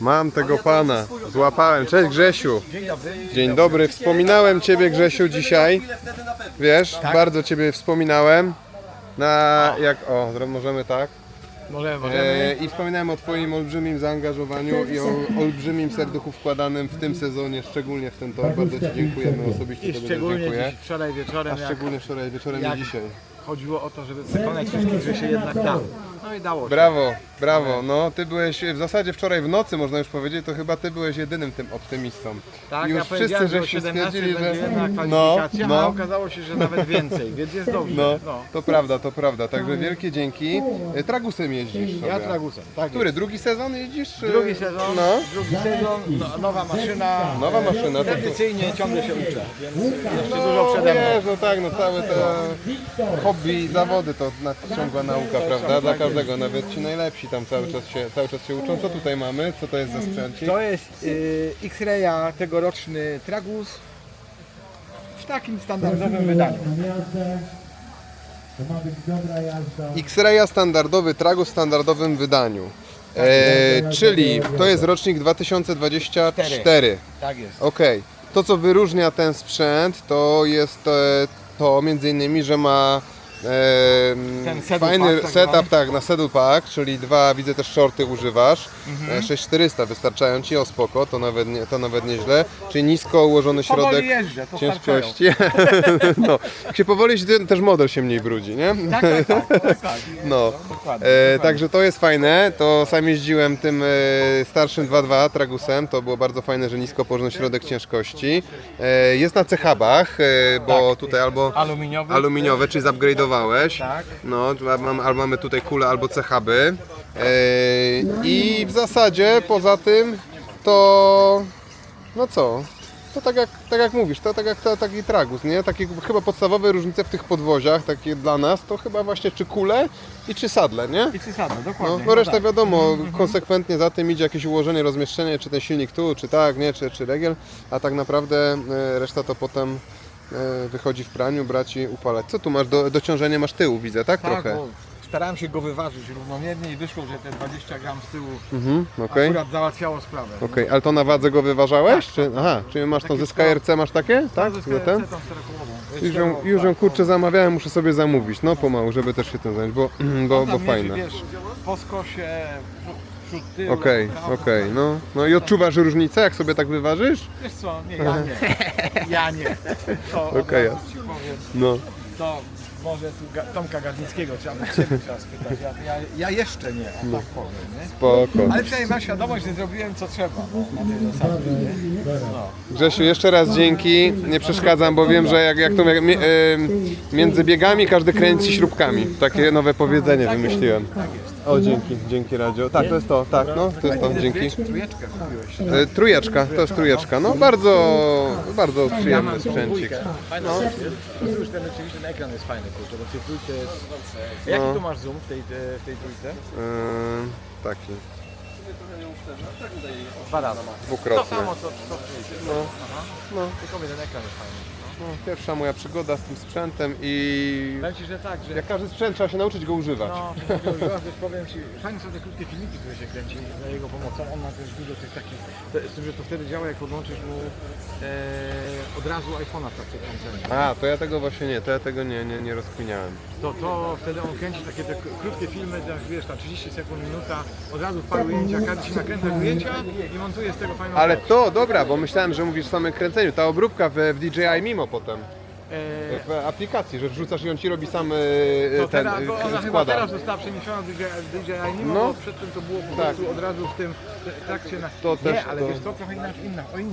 Mam tego pana. Złapałem. Cześć Grzesiu. Dzień dobry. Dzień dobry. Wspominałem Ciebie Grzesiu dzisiaj. Wiesz, bardzo Ciebie wspominałem. Na jak o, możemy tak. Możemy, E, możemy. I wspominałem o Twoim olbrzymim zaangażowaniu i o olbrzymim serduchu wkładanym w tym sezonie, szczególnie w ten tor. Bardzo Ci dziękujemy osobiście. I szczególnie dziękuję. dziś, wczoraj wieczorem, A jak szczególnie wczoraj wieczorem jak- i dzisiaj. Chodziło o to, żeby przekonać wszystkich, że się jednak da. No i dało się. Brawo, brawo. No, ty byłeś w zasadzie wczoraj w nocy, można już powiedzieć, to chyba ty byłeś jedynym tym optymistą. Tak, już ja wszyscy powiedziałem, że o żeście 17 stwierdzili, będzie że no, kwalifikacja, a no, okazało się, że nawet więcej, więc jest dobrze. no, No. to prawda, to prawda. Także wielkie dzięki. E, Tragusem jeździsz sobie. Ja tragusem, tak Który, jest. drugi sezon jeździsz? Drugi sezon, No, drugi sezon, no, nowa maszyna. nowa maszyna. To, to, Tradycyjnie ciągle się uczę, więc jeszcze dużo przede mną. wiesz, no tak, no całe te hobby i zawody to ciągła nauka, prawda? Dla każdego, nawet ci najlepsi tam cały czas się, cały czas się uczą. Co tutaj mamy? Co to jest za sprzęcik? To jest y, X-Raya tegoroczny Tragus w takim standardowym wydaniu. To ma być dobra jazda. X-Raya standardowy, Tragus w standardowym wydaniu. E, czyli to jest rocznik 2024. Tak jest. Okej. To co wyróżnia ten sprzęt to jest e, to między innymi, że ma Ten saddle fajny pack tak setup zwany. tak na saddle pack, czyli dwa widzę też shorty używasz. Mhm. E, 6400 wystarczają ci o spoko, to nawet nie, to nawet nieźle. Czyli nisko ułożony środek jeżdżę, to ciężkości. no, jak się powoli jeździ, też model się mniej brudzi, nie? Tak, tak, tak. tak, tak. No, Dokładnie, e, dokładnie. także to jest fajne. To sam jeździłem tym e, starszym 2.2 Tragusem. To było bardzo fajne, że nisko położony środek ciężkości. E, jest na cechabach, e, bo tutaj albo Aluminiowy. aluminiowe, czyli zupgrade'owałeś. Tak. No, tu mam, albo mamy tutaj kule, albo cechaby. E, I w zasadzie poza tym to no co? To tak jak, tak jak mówisz, to tak jak ta, taki tragus, nie? Takie chyba podstawowe różnice w tych podwoziach, takie dla nas, to chyba właśnie czy kule i czy sadle, nie? I cysadło, No, dokładnie. no reszta tak. wiadomo, konsekwentnie za tym idzie jakieś ułożenie, rozmieszczenie, czy ten silnik tu, czy tak, nie, czy, czy regiel, a tak naprawdę e, reszta to potem e, wychodzi w praniu, brać i upalać. Co tu masz? Do, dociążenie masz tyłu, widzę, tak? Tak, Trochę. bo starałem się go wyważyć równomiernie i wyszło, że te 20 gram z tyłu Mhm, okej. akurat załatwiało sprawę. Okej, ale to na wadze go wyważałeś? Czy, aha, czyli masz to Takie ze SKRC, masz takie? Tak? Za jest ten? tą czterokołową. Już ją, już ją kurczę zamawiałem, muszę sobie zamówić, no pomału, żeby też się tym zająć, bo, bo, bo fajne. Wiesz, po skosie, przód- przód, tył. Okej, lewo, prawo. okej, no. No i odczuwasz różnicę, jak sobie tak wyważysz? Wiesz co, nie, ja nie. Ja nie. To Okej, razu ci powiem, No. to może tu Ga- Tomka Garnickiego trzeba by Ciebie trzeba spytać. Ja, ja, ja jeszcze nie, No. tak powiem, nie? Spoko. Ale przynajmniej mam świadomość, że zrobiłem co trzeba no, na tej zasadzie, nie? No. Grzesiu, jeszcze raz dzięki. Nie przeszkadzam, bo wiem, że jak, jak to między biegami każdy kręci śrubkami. Takie nowe powiedzenie wymyśliłem. O, dzięki, dzięki Radio. Tak, to jest to, tak, no, to jest to, dzięki. Trójeczkę kupiłeś. E, Trójeczka, to jest trójeczka. No bardzo, bardzo przyjemny sprzęcik. No. To już ten rzeczywiście ten ekran jest fajny, kurczę, bo w tej trójce jest... Jaki No. tu masz zoom w tej, w tej trójce? Em, taki, Dwa razy. To dwukrotny. samo co, co w trójce. No, no, Tylko mnie ten ekran jest fajny. No, pierwsza moja przygoda z tym sprzętem i Powiem Ci, że tak, że... jak każdy sprzęt trzeba się nauczyć go używać. No, już powiem Ci, fajne są te krótkie filmiki, które się kręci za jego pomocą. On ma też dużo tych takich, te- z tym, że to wtedy działa, jak podłączysz mu e, od razu iPhone'a w trakcie kręcenia. A, to ja tego właśnie nie, to ja tego nie, nie, nie rozkminiałem. To, to wtedy on kręci takie te krótkie filmy, tak wiesz, tam 30 sekund, minuta, od razu w paru ujęcia, każdy się nakręca ujęcia i montuje z tego fajną Ale rzecz. to, dobra, bo myślałem, że mówisz o samym kręceniu. Ta obróbka w, w DJI Mimo potem. E, W aplikacji, że wrzucasz i on ci robi sam e, to ten teraz, bo e, ona chyba składa. teraz została przeniesiona do DJI, mimo, No. bo przedtem to było po Tak. prostu od razu w tym trakcie na... To Nie, też ale to- wiesz co, trochę inaczej, inna, o innej